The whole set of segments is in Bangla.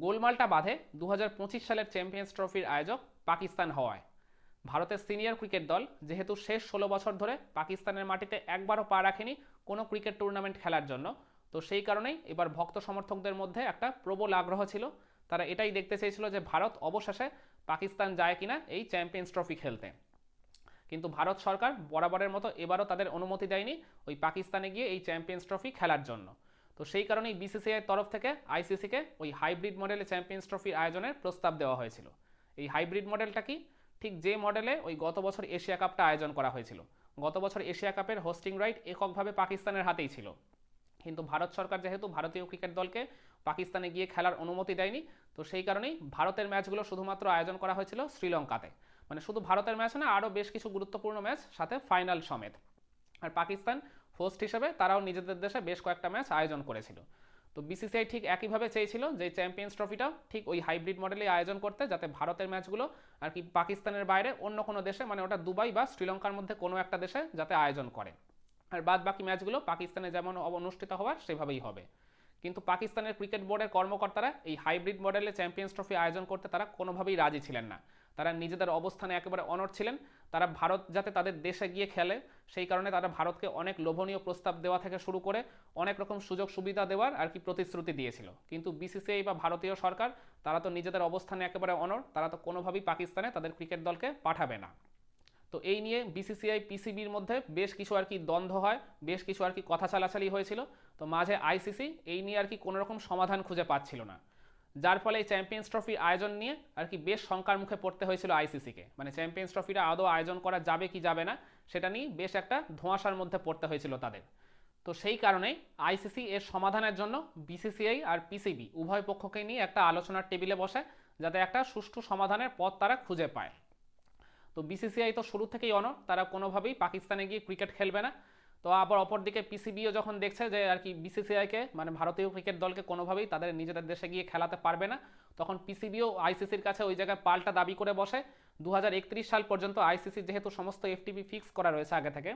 গোলমালটা বাঁধে দু হাজার পঁচিশ সালের চ্যাম্পিয়ন্স ট্রফির আয়োজক পাকিস্তান হওয়ায়। ভারতের সিনিয়র ক্রিকেট দল যেহেতু শেষ ষোলো বছর ধরে পাকিস্তানের মাটিতে একবারও পা রাখেনি কোনো ক্রিকেট টুর্নামেন্ট খেলার জন্য, তো সেই কারণেই এবার ভক্ত সমর্থকদের মধ্যে একটা প্রবল আগ্রহ ছিল। তারা এটাই দেখতে চেয়েছিল যে ভারত অবশেষে পাকিস্তান যায় কিনা এই চ্যাম্পিয়ন্স ট্রফি খেলতে। কিন্তু ভারত সরকার বরাবরের মতো এবারও তাদের অনুমতি দেয়নি ওই পাকিস্তানে গিয়ে এই চ্যাম্পিয়ন্স ট্রফি খেলার জন্য। তো সেই কারণেই বিসিসিআইয়ের তরফ থেকে আইসিসিকে ওই হাইব্রিড মডেলে চ্যাম্পিয়ন্স ট্রফির আয়োজনের প্রস্তাব দেওয়া হয়েছিল। এই হাইব্রিড মডেলটা কি? ঠিক যে মডেলে ওই গত বছর এশিয়া কাপটা আয়োজন করা হয়েছিল। গত বছর এশিয়া কাপের হোস্টিং রাইট এককভাবে পাকিস্তানের হাতেই ছিল। কিন্তু ভারত সরকার যেহেতু ভারতীয় ক্রিকেট দলকে পাকিস্তানে গিয়ে খেলার অনুমতি দেয়নি, তো সেই কারণেই ভারতের ম্যাচগুলো শুধুমাত্র আয়োজন করা হয়েছিল শ্রীলঙ্কাতে। মানে শুধু ভারতের ম্যাচ না, আরও বেশ কিছু গুরুত্বপূর্ণ ম্যাচ, সাথে ফাইনাল সমেত। আর পাকিস্তান হোস্ট হিসেবে তারাও নিজেদের দেশে বেশ কয়েকটা ম্যাচ আয়োজন করেছিল। তো বিসিসিআই ঠিক একইভাবে চেয়েছিল যে চ্যাম্পিয়ন্স ট্রফিটাও ঠিক ওই হাইব্রিড মডেলেই আয়োজন করতে যাতে ভারতের ম্যাচগুলো আর কি পাকিস্তানের বাইরে অন্য কোনো দেশে মানে ওটা দুবাই বা শ্রীলঙ্কার মধ্যে কোনো একটা দেশে যাতে আয়োজন করে। আর বাদ বাকি ম্যাচগুলো পাকিস্তানে যেমন অনুষ্ঠিত হওয়ার সেভাবেই হবে। কিন্তু পাকিস্তানের ক্রিকেট বোর্ডের কর্মকর্তারা এই হাইব্রিড মডেলে চ্যাম্পিয়ন্স ট্রফি আয়োজন করতে তারা কোনোভাবেই রাজি ছিলেন না। তারা নিজেদের অবস্থানে একেবারে অনর ছিলেন। তারা ভারত যাতে তাদের দেশে গিয়ে খেলে, সেই কারণে তারা ভারতকে অনেক লোভনীয় প্রস্তাব দেওয়া থেকে শুরু করে অনেক রকম সুযোগ সুবিধা দেওয়ার আর কি প্রতিশ্রুতি দিয়েছিল। কিন্তু বিসিসিআই বা ভারতীয় সরকার, তারা তো নিজেদের অবস্থানে একেবারে অনর তারা তো কোনোভাবেই পাকিস্তানে তাদের ক্রিকেট দলকে পাঠাবে না। তো এই নিয়ে বিসিসিআই পিসিবির মধ্যে বেশ কিছু আর কি দ্বন্দ্ব হয়, বেশ কিছু আর কি কথা চালাচালি হয়েছিল। তো মাঝে আইসিসি এই নিয়ে আর কি কোনোরকম সমাধান খুঁজে পাচ্ছিল না। যার ফলে এই চ্যাম্পিয়ন্স ট্রফি আয়োজন নিয়ে আর কি বেশ শঙ্কার মুখে পড়তে হয়েছিল আইসিসিকে মানে চ্যাম্পিয়ন্স ট্রফিটা আদৌ আয়োজন করা যাবে কি যাবে না, সেটা নিয়ে বেশ একটা ধোঁয়াশার মধ্যে পড়তে হয়েছিল তাদের। তো সেই কারণে আইসিসি এর সমাধানের জন্য বিসিসিআই আর পিসিবি উভয় পক্ষকে নিয়ে একটা আলোচনার টেবিলে বসে, যাতে একটা সুষ্ঠু সমাধানের পথ তারা খুঁজে পায়। তো বিসিসিআই তো শুরু থেকেই অনর তারা কোনোভাবেই পাকিস্তানে গিয়ে ক্রিকেট খেলবে না। তো আবার অপরদিকে পিসিবিও যখন দেখছে যে আর কি বিসিসিআইকে মানে ভারতীয় ক্রিকেট দলকে কোনোভাবেই তাদের নিজেদের দেশে গিয়ে খেলাতে পারবে না, তখন পিসিবিও আইসিসির কাছে ওই জায়গায় পাল্টা দাবি করে বসে। দু হাজার একত্রিশ সাল পর্যন্ত আইসিসি যেহেতু সমস্ত এফটিপি ফিক্স করা রয়েছে আগে থেকে,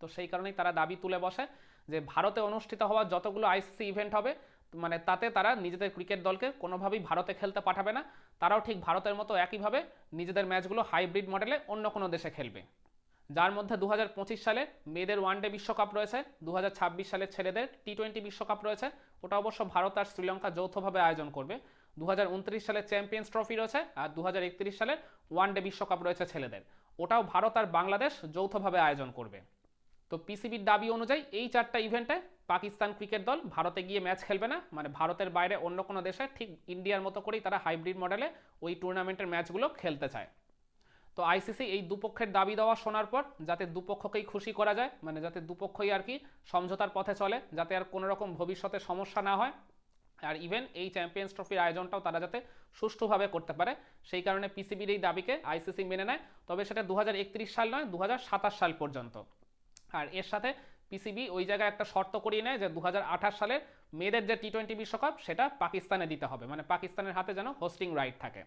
তো সেই কারণেই তারা দাবি তুলে বসে যে ভারতে অনুষ্ঠিত হওয়া যতগুলো আইসিসি ইভেন্ট হবে মানে তাতে তারা নিজেদের ক্রিকেট দলকে কোনোভাবেই ভারতে খেলতে পাঠাবে না। তারাও ঠিক ভারতের মতো একইভাবে নিজেদের ম্যাচগুলো হাইব্রিড মডেলে অন্য কোনো দেশে খেলবে। যার মধ্যে দু হাজার পঁচিশ সালে মেয়েদের ওয়ানডে বিশ্বকাপ রয়েছে দু সালের ছেলেদের টি টোয়েন্টি বিশ্বকাপ রয়েছে। ওটা অবশ্য ভারত আর শ্রীলঙ্কা যৌথভাবে আয়োজন করবে। দু সালের চ্যাম্পিয়ন্স ট্রফি রয়েছে আর দু সালের ওয়ানডে বিশ্বকাপ রয়েছে ছেলেদের। ওটাও ভারত আর বাংলাদেশ যৌথভাবে আয়োজন করবে। তো পিসিবির দাবি অনুযায়ী এই চারটা ইভেন্টে পাকিস্তান ক্রিকেট দল ভারতে গিয়ে ম্যাচ খেলবে না। মানে ভারতের বাইরে অন্য কোনো দেশে ঠিক ইন্ডিয়ার মতো করেই তারা হাইব্রিড মডেলে ওই টুর্নামেন্টের ম্যাচগুলো খেলতে চায়। তো আইসিসি এই দুপক্ষের দাবি দেওয়া শোনার পর যাতে দুপক্ষকেই খুশি করা যায় মানে যাতে দুপক্ষই আর কি সমঝোতার পথে চলে, যাতে আর কোনো রকম ভবিষ্যতে সমস্যা না হয়, আর ইভেন এই চ্যাম্পিয়ন্স ট্রফির আয়োজনটাও তারা যাতে সুষ্ঠুভাবে করতে পারে, সেই কারণে পিসিবির এই দাবিকে আইসিসি মেনে নেয়, তবে সেটা দু হাজার একত্রিশ সাল নয় দু সাল পর্যন্ত। আর এর সাথে পিসিবি ওই জায়গায় একটা শর্ত করিয়ে নেয় যে দু সালের মেয়েদের যে টি টোয়েন্টি বিশ্বকাপ, সেটা পাকিস্তানে দিতে হবে মানে পাকিস্তানের হাতে যেন হোস্টিং রাইট থাকে।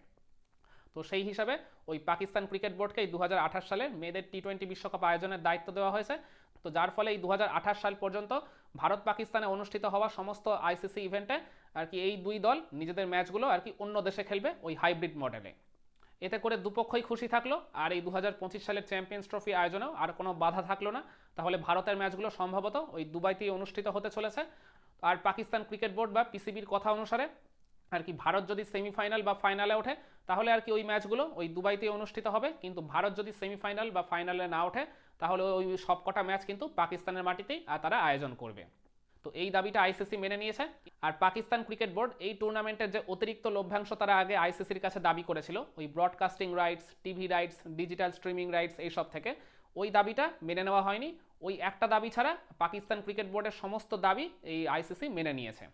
তো সেই হিসাবে ওই পাকিস্তান ক্রিকেট বোর্ডকে এই দু সালে মেয়েদের টি টোয়েন্টি বিশ্বকাপ আয়োজনের দায়িত্ব দেওয়া হয়েছে। তো যার ফলে এই দু হাজার আঠাশ সাল পর্যন্ত ভারত পাকিস্তানে অনুষ্ঠিত হওয়া সমস্ত আইসিসি ইভেন্টে আর কি এই দুই দল নিজেদের ম্যাচগুলো আর কি অন্য দেশে খেলবে ওই হাইব্রিড মডেলে। এতে করে দুপক্ষই খুশি থাকল আর এই দু হাজার পঁচিশ সালের চ্যাম্পিয়ন্স ট্রফি আয়োজনেও আর কোনো বাধা থাকল না। তাহলে ভারতের ম্যাচগুলো সম্ভবত ওই দুবাইতেই অনুষ্ঠিত হতে চলেছে। আর পাকিস্তান ক্রিকেট বোর্ড বা পিসিবির কথা অনুসারে আর কি ভারত যদি সেমিফাইনাল বা ফাইনালে ওঠে, তাহলে আর কি ওই ম্যাচগুলো ওই দুবাইতে অনুষ্ঠিত হবে। কিন্তু ভারত যদি সেমিফাইনাল বা ফাইনালে না ওঠে, তাহলে ওই সবকটা ম্যাচ কিন্তু পাকিস্তানের মাটিতেই তারা আয়োজন করবে। তো এই দাবিটা আইসিসি মেনে নিয়েছে। আর পাকিস্তান ক্রিকেট বোর্ড এই টুর্নামেন্টের যে অতিরিক্ত লভ্যাংশ তারা আগে আইসিসির কাছে দাবি করেছিল, ওই broadcasting rights TV rights digital streaming rights এইসব থেকে। ওই দাবিটা মেনে নেওয়া হয়নি। ওই একটা দাবি ছাড়া পাকিস্তান ক্রিকেট বোর্ডের সমস্ত দাবি এই আইসিসি মেনে নিয়েছে।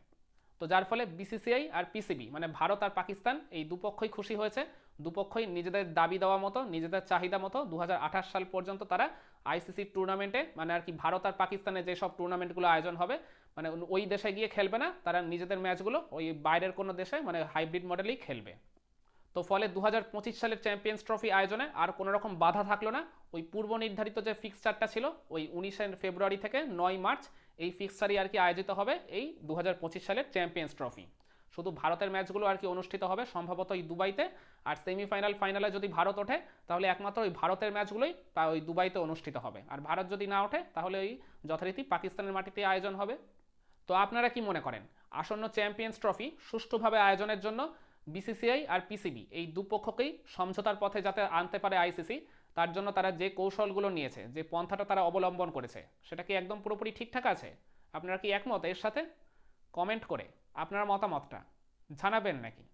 তো যার ফলে বিসিসিআই আর পিসিবি মানে ভারত আর পাকিস্তান, এই দুপক্ষই খুশি হয়েছে। দুপক্ষই নিজেদের দাবি দেওয়া মতো, নিজেদের চাহিদা মতো দু হাজার আঠাশ সাল পর্যন্ত তারা আইসিসি টুর্নামেন্টে মানে আর কি ভারত আর পাকিস্তানে যেসব টুর্নামেন্টগুলো আয়োজন হবে মানে ওই দেশে গিয়ে খেলবে না, তারা নিজেদের ম্যাচগুলো ওই বাইরের কোনো দেশে মানে হাইব্রিড মডেলেই খেলবে। তো ফলে দু হাজার পঁচিশ সালের চ্যাম্পিয়ন্স ট্রফি আয়োজনে আর কোনো রকম বাধা থাকল না। ওই পূর্ব নির্ধারিত যে ফিক্সচারটা ছিল, ওই উনিশে ফেব্রুয়ারি থেকে নয় মার্চ এই ফিক্সচারই আর কি আয়োজিত হবে এই দু হাজার পঁচিশ সালের চ্যাম্পিয়ন্স ট্রফি শুধু ভারতের ম্যাচগুলো আর কি অনুষ্ঠিত হবে সম্ভবত ওই দুবাইতে। আর সেমিফাইনাল ফাইনালে যদি ভারত ওঠে, তাহলে একমাত্র ওই ভারতের ম্যাচগুলোই তা ওই দুবাইতে অনুষ্ঠিত হবে। আর ভারত যদি না ওঠে, তাহলে ওই যথারীতি পাকিস্তানের মাটিতে আয়োজন হবে। তো আপনারা কি মনে করেন? আসন্ন চ্যাম্পিয়ন্স ট্রফি সুষ্ঠুভাবে আয়োজনের জন্য বিসিসিআই আর পিসিবি এই দুপক্ষকেই সমঝোতার পথে যাতে আনতে পারে আইসিসি তার জন্য তারা যে কৌশলগুলো নিয়েছে, যে পন্থাটা তারা অবলম্বন করেছে, সেটা কি একদম পুরোপুরি ঠিকঠাক আছে? আপনারা কি একমত এর সাথে? কমেন্ট করে আপনার মতামতটা জানাবেন নাকি?